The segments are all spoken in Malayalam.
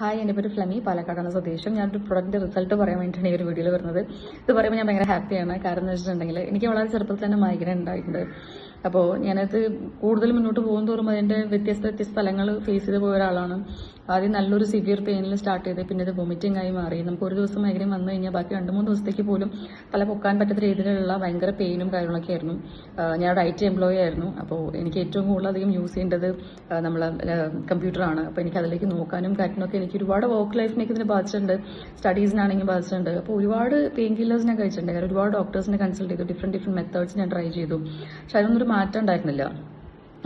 ഹായ് എന്റെ പേര് ഫ്ലമി പാലക്കാടാണ് സ്വദേശം. ഞാനൊരു പ്രൊഡക്റ്റിന്റെ റിസൾട്ട് പറയാൻ വേണ്ടിയിട്ടാണ് ഈ ഒരു വീഡിയോയിൽ വരുന്നത്. ഇത് പറയുമ്പോൾ ഞാൻ ഭയങ്കര ഹാപ്പിയാണ് കാരണം എന്ന് വെച്ചിട്ടുണ്ടെങ്കിൽ എനിക്ക് വളരെ ചെറുപ്പത്തിൽ തന്നെ മൈഗ്രൈൻ ഉണ്ടായിട്ടുണ്ട്. അപ്പോൾ ഞാനത് കൂടുതൽ മുന്നോട്ട് പോകും തോറും അതിന്റെ വ്യത്യസ്ത വ്യത്യസ്ത സ്ഥലങ്ങൾ ഫേസ് ചെയ്ത് പോയ ഒരാളാണ്. ആദ്യം നല്ലൊരു സിവിയർ പെയിനിൽ സ്റ്റാർട്ട് ചെയ്ത് പിന്നെ ഇത് വൊമിറ്റിംഗ് ആയി മാറി. നമുക്ക് ഒരു ദിവസം മൈഗ്രൈൻ വന്നു കഴിഞ്ഞാൽ ബാക്കി രണ്ട് മൂന്ന് ദിവസത്തേക്ക് പോലും തല പൊക്കാൻ പറ്റാത്ത രീതിയിലുള്ള ഭയങ്കര പെയിനും കാര്യങ്ങളൊക്കെ ആയിരുന്നു. ഞാൻ ഒരു ഐ ടി എംപ്ലോയി ആയിരുന്നു. അപ്പോൾ എനിക്ക് ഏറ്റവും കൂടുതൽ അധികം യൂസ് ചെയ്യേണ്ടത് നമ്മളെ കമ്പ്യൂട്ടറാണ് അപ്പോൾ എനിക്ക് അതിലേക്ക് നോക്കാനും കാര്യങ്ങളൊക്കെ എനിക്ക് ഒരുപാട് വർക്ക് ലൈഫിനൊക്കെ ഇതിനെ ബാധിച്ചിട്ടുണ്ട്. സ്റ്റഡീസിനാണെങ്കിൽ ബാധിച്ചിട്ടുണ്ട്. അപ്പോൾ ഒരുപാട് പെയിൻ കില്ലേഴ്സ് ഞാൻ കഴിച്ചിട്ടുണ്ട്. ഒരുപാട് ഡോക്ടേഴ്സിനെ കൺസൾട്ട് ചെയ്തു. ഡിഫറെന്റ് ഡിഫറെന്റ് മെത്തേഡ്സ് ഞാൻ ട്രൈ ചെയ്തു. പക്ഷെ അതിനൊന്നും ഒരു മാറ്റം ഉണ്ടായിരുന്നില്ല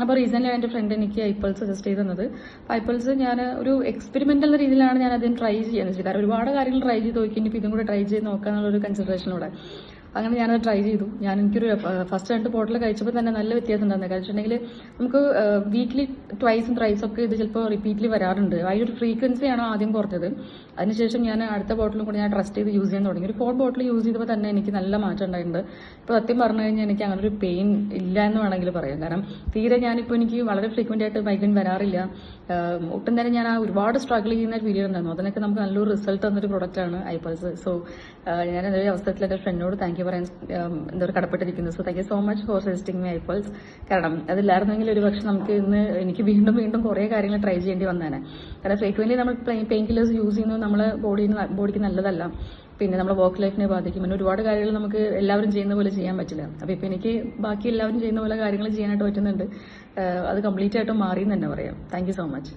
അപ്പോൾ റീസെന്റ്ലി എന്റെ ഫ്രണ്ട് എനിക്ക് ഐപ്പിൾസ് സജസ്റ്റ് ചെയ്ത് തന്നത്. ഐപ്പിൾസ് ഞാൻ ഒരു എക്സ്പെരിമെന്റൽ രീതിയിലാണ് ഞാൻ അതിന് ട്രൈ ചെയ്യാന്ന് വെച്ചത് കാരണം ഒരുപാട് കാര്യങ്ങൾ ട്രൈ ചെയ്ത് നോക്കി ഇനിയിപ്പോൾ ഇതും കൂടെ ട്രൈ ചെയ്ത് നോക്കാന്നുള്ളൊരു കൺസിഡറേഷനിലൂടെ അങ്ങനെ ഞാനത് ട്രൈ ചെയ്തു. ഞാൻ എനിക്കൊരു ഫസ്റ്റ് രണ്ട് ബോട്ടിൽ കഴിച്ചപ്പോൾ തന്നെ നല്ല വ്യത്യാസം ഉണ്ടായിരുന്നു. കാരണം വെച്ചിട്ടുണ്ടെങ്കിൽ നമുക്ക് വീക്ക്ലി ട്വൈസും ത്രൈസും ഒക്കെ ഇത് ചിലപ്പോൾ റിപ്പീറ്റ്ലി വരാറുണ്ട്. അതിന്റെ ഒരു ഫ്രീക്വൻസിയാണ് ആദ്യം കുറഞ്ഞത്. അതിനുശേഷം ഞാൻ അടുത്ത ബോട്ടിലും കൂടി ഞാൻ ട്രസ്റ്റ് ചെയ്ത് യൂസ് ചെയ്യാൻ തുടങ്ങി. ഒരു ഫോർ ബോട്ടിൽ യൂസ് ചെയ്തപ്പോൾ തന്നെ എനിക്ക് നല്ല മാറ്റം ഉണ്ടായിട്ടുണ്ട്. ഇപ്പോൾ സത്യം പറഞ്ഞു കഴിഞ്ഞാൽ എനിക്ക് അങ്ങനെ ഒരു പെയിൻ ഇല്ല എന്ന് വേണമെങ്കിൽ പറയാം. കാരണം തീരെ ഞാനിപ്പോൾ എനിക്ക് വളരെ ഫ്രീക്വന്റ് ആയിട്ട് മൈഗ്രൈൻ വരാറില്ല. ഒട്ടും തന്നെ ഞാൻ ആ ഒരുപാട് സ്ട്രഗിൾ ചെയ്യുന്ന ഒരു വീഡിയോ ഉണ്ടായിരുന്നു. അതിനൊക്കെ നമുക്ക് നല്ലൊരു റിസൾട്ട് തന്നൊരു പ്രൊഡക്റ്റാണ് ഐപ്പൾസ് സോ ഞാൻ ഒരു അവസരത്തിൽ എന്റെ ഫ്രണ്ടിനോട് താങ്ക് യു പറയാൻ എന്താ പറയുക കടപ്പെട്ടിരിക്കുന്നു so thank you so much for suggesting my ഐഫോൾസ് കാരണം അതില്ലായിരുന്നെങ്കിൽ ഒരു പക്ഷെ നമുക്ക് ഇന്ന് എനിക്ക് വീണ്ടും വീണ്ടും കുറേ കാര്യങ്ങൾ ട്രൈ ചെയ്യേണ്ടി വന്നേനെ. കാരണം ഫ്രീക്വന്റ്ലി നമ്മൾ പെയിൻ കില്ലേഴ്സ് യൂസ് ചെയ്യുന്നത് നമ്മളെ ബോഡിന് ബോഡിക്ക് നല്ലതല്ല. പിന്നെ നമ്മുടെ വർക്ക് ലൈഫിനെ ബാധിക്കും. പിന്നെ ഒരുപാട് കാര്യങ്ങൾ നമുക്ക് എല്ലാവരും ചെയ്യുന്ന പോലെ ചെയ്യാൻ പറ്റില്ല. അപ്പോൾ ഇപ്പോൾ എനിക്ക് ബാക്കി എല്ലാവരും ചെയ്യുന്ന പോലെ കാര്യങ്ങൾ ചെയ്യാനായിട്ട് പറ്റുന്നുണ്ട്. അത് കംപ്ലീറ്റ് ആയിട്ട് മാറി എന്ന് തന്നെ പറയാം. Thank so much